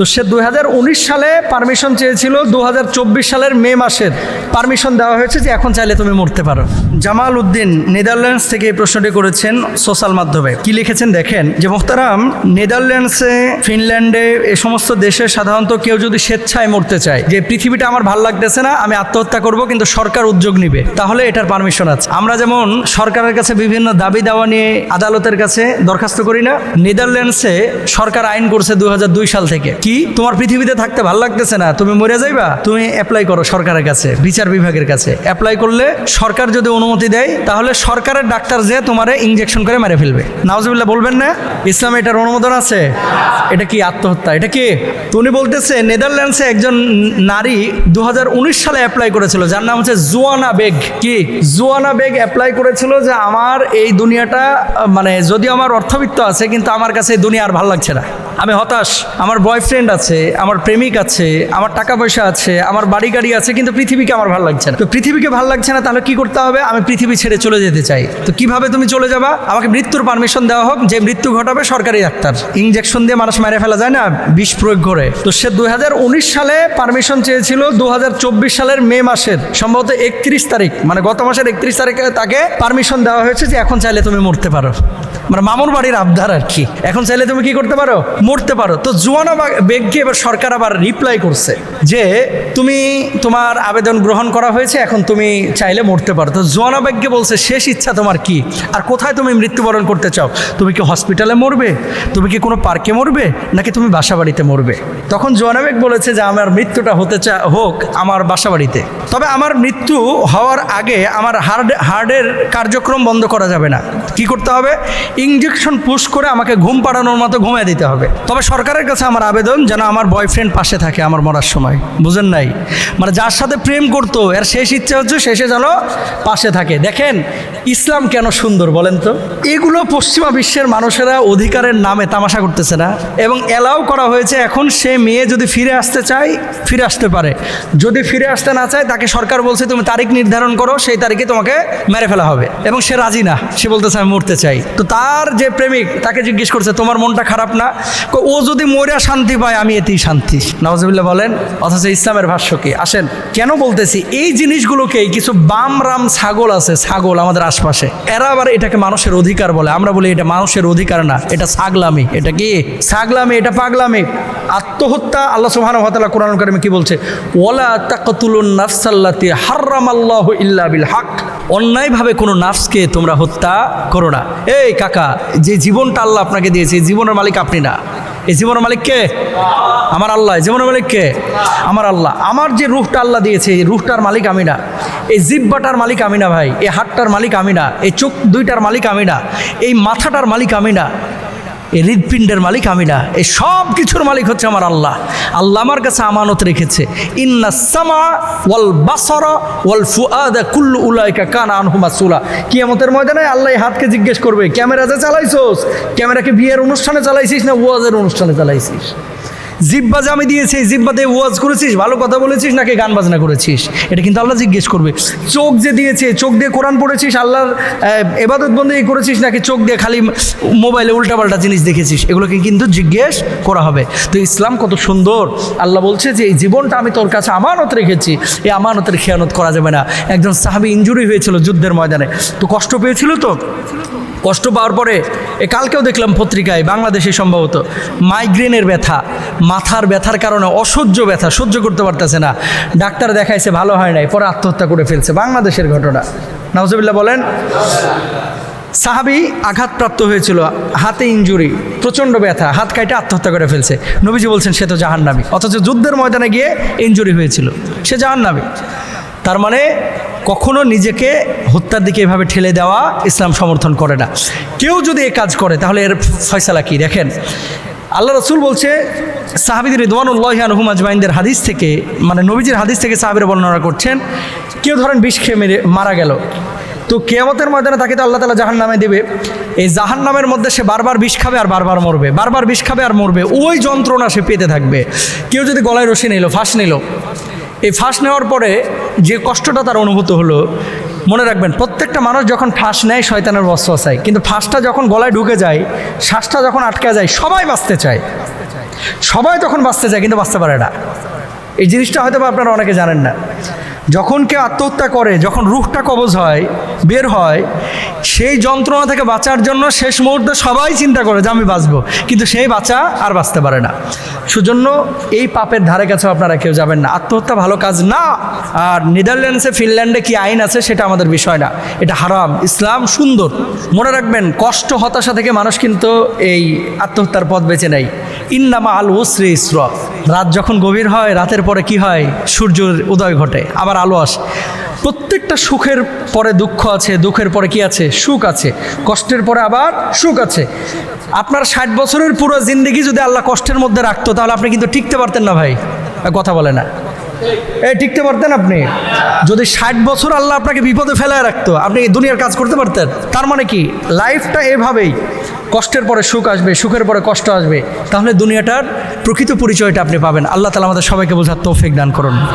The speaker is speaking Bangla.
তো সে দুই হাজার উনিশ সালে পারমিশন চেয়েছিল, দুই হাজার চব্বিশ সালের মে মাসের পারমিশন দেওয়া হয়েছে যে এখন চাইলে তুমি মরতে পারো। জামাল উদ্দিন নেদারল্যান্ডস থেকে এই প্রশ্নটি করেছেন সোশ্যাল মাধ্যমে। কি লিখেছেন দেখেন? যে মোহতারাম, নেদারল্যান্ডসে, ফিনল্যান্ডে এ সমস্ত দেশে সাধারণত কেউ যদি স্বেচ্ছায় মরতে চায়, যে পৃথিবীটা আমার ভালো লাগতেছে না, আমি আত্মহত্যা করব, কিন্তু সরকার উদ্যোগ নিবে, তাহলে এটার পারমিশন আছে। আমরা যেমন সরকারের কাছে বিভিন্ন দাবি দাওয়া নিয়ে আদালতের কাছে দরখাস্ত করি না, নেদারল্যান্ডসে সরকার আইন করছে দুই হাজার দুই সাল থেকে। কি তোমার পৃথিবীতে থাকতে ভালো লাগতেছে না, তুমি মরে যাইবা? তুমি অ্যাপ্লাই করো সরকারের কাছে, বিচার বিভাগের কাছে। অ্যাপ্লাই করলে সরকার যদি অনুমতি দেয়, তাহলে সরকারের ডাক্তার যে তোমারে ইঞ্জেকশন করে মেরে ফেলবে। নাওজবিল্লাহ, বলবেন না? ইসলামে এটার অনুমোদন আছে? এটা কি আত্মহত্যা? এটা কি? উনি বলতেছে, নেদারল্যান্ডসে একজন নারী দু হাজার উনিশ সালে অ্যাপ্লাই করেছিল, যার নাম হচ্ছে জুয়ানা বেগ। কি? জুয়ানা বেগ অ্যাপ্লাই করেছিল যে আমার এই দুনিয়াটা মানে যদিও আমার অর্থবিত্ত আছে, কিন্তু আমার কাছে এই দুনিয়া আর ভালো লাগছে না। আমি হতাশ। আমার বয়ফ্রেন্ড আছে, আমার প্রেমিক আছে, আমার টাকা পয়সা আছে, আমার বাড়ি গাড়ি আছে, কিন্তু পৃথিবীকে আমার ভালো লাগছে না। তো পৃথিবীকে ভালো লাগছে না, তাহলে কি করতে হবে? আমি পৃথিবী ছেড়ে চলে যেতে চাই। তো কীভাবে তুমি চলে যাবা? আমাকে মৃত্যুর পারমিশন দেওয়া হোক, যে মৃত্যু ঘটাবে সরকারি ডাক্তার। ইঞ্জেকশন দিয়ে মানুষ মেরে ফেলা যায় না? বিষ প্রয়োগ করে। তো সে দুই হাজার উনিশ সালে পারমিশন চেয়েছিল দু হাজার চব্বিশ সালের মে মাসের, সম্ভবত একত্রিশ তারিখ মানে গত মাসের একত্রিশ তারিখে তাকে পারমিশন দেওয়া হয়েছে যে এখন চাইলে তুমি মরতে পারো। মানে মামুর বাড়ির আবদার আর কি। এখন চাইলে তুমি কি করতে পারো? মরতে পারো। তো জুয়ানা বেগকে এবার সরকার আবার রিপ্লাই করছে যে, তুমি তোমার আবেদন গ্রহণ করা হয়েছে, এখন তুমি চাইলে মরতে পারো। তো জুয়ানো বেগকে বলছে, শেষ ইচ্ছা তোমার কি? আর কোথায় তুমি মৃত্যুবরণ করতে চাও? তুমি কি হসপিটালে মরবে? তুমি কি কোনো পার্কে মরবে? নাকি তুমি বাসাবাড়িতে মরবে? তখন জোয়ানা বেগ বলেছে যে, আমার মৃত্যুটা হতে চা, হোক আমার বাসা বাড়িতে তবে আমার মৃত্যু হওয়ার আগে আমার হার্ড হার্টের কার্যক্রম বন্ধ করা যাবে না। কি করতে হবে? ইঞ্জেকশন পুশ করে আমাকে ঘুম পাড়ানোর মতো ঘুমিয়ে দিতে হবে। তবে সরকারের কাছে আমার আবেদন যেন আমার বয়ফ্রেন্ড পাশে থাকে আমার মরার সময়। বুঝেন নাই? মানে যার সাথে প্রেম করতো, এর শেষ ইচ্ছা হচ্ছে শেষে যেন পাশে থাকে। দেখেন, ইসলাম কেন সুন্দর বলেন তো? এগুলো পশ্চিমা বিশ্বের মানুষেরা অধিকারের নামে তামাশা করতেছে না। এবং অ্যালাউ করা হয়েছে এখন সে মেয়ে যদি ফিরে আসতে চায়, ফিরে আসতে পারে। যদি ফিরে আসতে না চায়, তাকে সরকার বলছে, তুমি তারিখ নির্ধারণ করো, সেই তারিখে তোমাকে মেরে ফেলা হবে। এবং সে রাজি না। সে বলতেছে, আমি মরতে চাই। তো তার যে প্রেমিক, তাকে জিজ্ঞেস করছে, তোমার মনটা খারাপ না? ও যদি মরে শান্তি পায়, আমি এতেই শান্তি। নওয়াজবিল্লাহ বলেন, অথচ ইসলামের ভাষ্য কি? আসেন, কেন বলতেছি, এই জিনিসগুলোকেই কিছু বাম রাম ছাগল আছে, ছাগল আমাদের আশপাশে। এরা আবার এটাকে মানুষের অধিকার বলে। আমরা বলি এটা মানুষের অধিকার না, এটা ছাগলামি। এটা কি? ছাগলামি, এটা পাগলামি। আত্মহত্যা আল্লাহ সুবহানাহু ওয়া তাআলা কোরআন কারিমে কি বলছে? ওয়ালা তাকতুলুন নাফসাল্লাতি হারামাল্লাহু ইল্লা বিল হক। অন্যায়ভাবে কোনো নাফসকে তোমরা হত্যা করো না। এই কাকা, যে জীবনটা আল্লাহ আপনাকে দিয়েছে জীবনের মালিক আপনি না। এই জীবনের মালিক কে? আমার আল্লাহ। জীবনের মালিক কে? আমার আল্লাহ। আমার যে রুহটা আল্লাহ দিয়েছে, এই রুহটার মালিক আমি না। এই জিব্বাটার মালিক আমি না ভাই। এই হাতটার মালিক আমি না। এই চোখ দুইটার মালিক আমি না। এই মাথাটার মালিক আমি না। এই হৃদপিণ্ডের মালিক আমি না। এই সব কিছুর মালিক হচ্ছে আমার আল্লাহ। আল্লাহ আমার কাছে আমানত রেখেছে। ইন্না সামা ওয়াল বাসরা ওয়াল ফুআদা কুল্লু উলাইকা কানা আনহুমা সুলা কিয়ামতের ময়দানে আল্লাহ হাতকে জিজ্ঞেস করবে, ক্যামেরা যে চালাইছোস? ক্যামেরাকে বিয়ের অনুষ্ঠানে চালাইছিস না ওয়াজের অনুষ্ঠানে চালাইছিস? জিব্বা যে আমি দিয়েছি, এই জিব্বাতে ওয়াজ করেছিস, ভালো কথা বলেছিস নাকি গান বাজনা করেছিস? এটা কিন্তু আল্লাহ জিজ্ঞেস করবে। চোখ যে দিয়েছে, চোখ দিয়ে কোরআন পড়েছিস, আল্লাহর এবাদত বন্দী করেছিস নাকি চোখ দিয়ে খালি মোবাইলে উল্টাপাল্টা জিনিস দেখেছিস? এগুলোকে কিন্তু জিজ্ঞেস করা হবে। তো ইসলাম কত সুন্দর। আল্লাহ বলছে যে, এই জীবনটা আমি তোর কাছে আমানত রেখেছি। এই আমানতের খেয়ানত করা যাবে না। একজন সাহাবি ইঞ্জুরি হয়েছিল যুদ্ধের ময়দানে। তো কষ্ট পেয়েছিল তো? কষ্ট পাওয়ার পরে, এ কালকেও দেখলাম পত্রিকায়, বাংলাদেশে সম্ভবত মাইগ্রেনের ব্যথা, মাথার ব্যথার কারণে অসহ্য ব্যথা, সহ্য করতে পারতেছে না। ডাক্তার দেখাইছে, ভালো হয় নাই, পরে আত্মহত্যা করে ফেলছে। বাংলাদেশের ঘটনা। নওয়াজবিল্লাহ বলেন, সাহাবি আঘাতপ্রাপ্ত হয়েছিল, হাতে ইঞ্জুরি প্রচণ্ড ব্যথা, হাত কাইটে আত্মহত্যা করে ফেলছে। নবীজি বলছেন, সে তো জাহান্নামী। অথচ যুদ্ধের ময়দানে গিয়ে ইঞ্জুরি হয়েছিল। সে জাহান্নামী। তার মানে কখনো নিজেকে হত্যার দিকে এভাবে ঠেলে দেওয়া ইসলাম সমর্থন করে না। কেউ যদি এ কাজ করে, তাহলে এর ফয়সালা কি? দেখেন, আল্লাহ রসুল বলছে, সাহাবিদের রিদওয়ানুল্লাহান হুমাজমাইনদের হাদিস থেকে মানে নবীজির হাদিস থেকে সাহাবিরা বর্ণনা করছেন, কেউ ধরেন বিষ খেয়ে মেরে, মারা গেল। তো কেয়ামতের ময়দানে তাকে তো আল্লাহ তালা জাহান নামে দেবে। এই জাহান নামের মধ্যে সে বারবার বিষ খাবে আর বারবার মরবে, বারবার বিষ খাবে আর মরবে। ওই যন্ত্রণা সে পেতে থাকবে। কেউ যদি গলায় রশি নিল, ফাঁস নিল এই ফাঁস নেওয়ার পরে যে কষ্টটা তার অনুভূত হলো, মনে রাখবেন, প্রত্যেকটা মানুষ যখন ফাঁস নেয়, শয়তানের বস্ত্র চায়। কিন্তু ফাঁসটা যখন গলায় ঢুকে যায়, শ্বাসটা যখন আটকে যায়, সবাই বাঁচতে চায়। সবাই তখন বাঁচতে চায়, কিন্তু বাঁচতে পারে না। এই জিনিসটা হয়তো আপনারা অনেকে জানেন না। যখন কেউ আত্মহত্যা করে, যখন রুখটা কবজ হয়, বের হয়, সেই যন্ত্রণা থেকে বাঁচার জন্য শেষ মুহূর্তে সবাই চিন্তা করে যে আমি বাঁচবো। কিন্তু সেই বাঁচা আর বাঁচতে পারে না। সুজন্য এই পাপের ধারে কাছে আপনারা কেউ যাবেন না। আত্মহত্যা ভালো কাজ না। আর নেদারল্যান্ডসে ফিনল্যান্ডে কি আইন আছে সেটা আমাদের বিষয় না। এটা হারাম। ইসলাম সুন্দর। মনে রাখবেন, কষ্ট, হতাশা থেকে মানুষ কিন্তু এই আত্মহত্যার পথ বেছে নেয়। ইন্নামা আল ওসরে ইসর। রাত যখন গভীর হয়, রাতের পরে কি হয়? সূর্যের উদয় ঘটে, আবার আলো আসে। প্রত্যেকটা সুখের পরে দুঃখ আছে, দুঃখের পরে কি আছে? সুখ আছে। কষ্টের পরে আবার সুখ আছে। আপনার ষাট বছরের পুরো জিন্দগি যদি আল্লাহ কষ্টের মধ্যে রাখতো, তাহলে আপনি কিন্তু টিকতে পারতেন না ভাই। কথা বলে না। এই, টিকতে পারতেন আপনি? যদি ষাট বছর আল্লাহ আপনাকে বিপদে ফেলায় রাখতো, আপনি দুনিয়ার কাজ করতে পারতেন? তার মানে কি? লাইফটা এভাবেই, কষ্টের পরে সুখ আসবে, সুখের পরে কষ্ট আসবে, তাহলে দুনিয়াটার প্রকৃত পরিচয়টা আপনি পাবেন। আল্লাহ তালা আমাদের সবাইকে বোঝার তৌফিক দান করুন।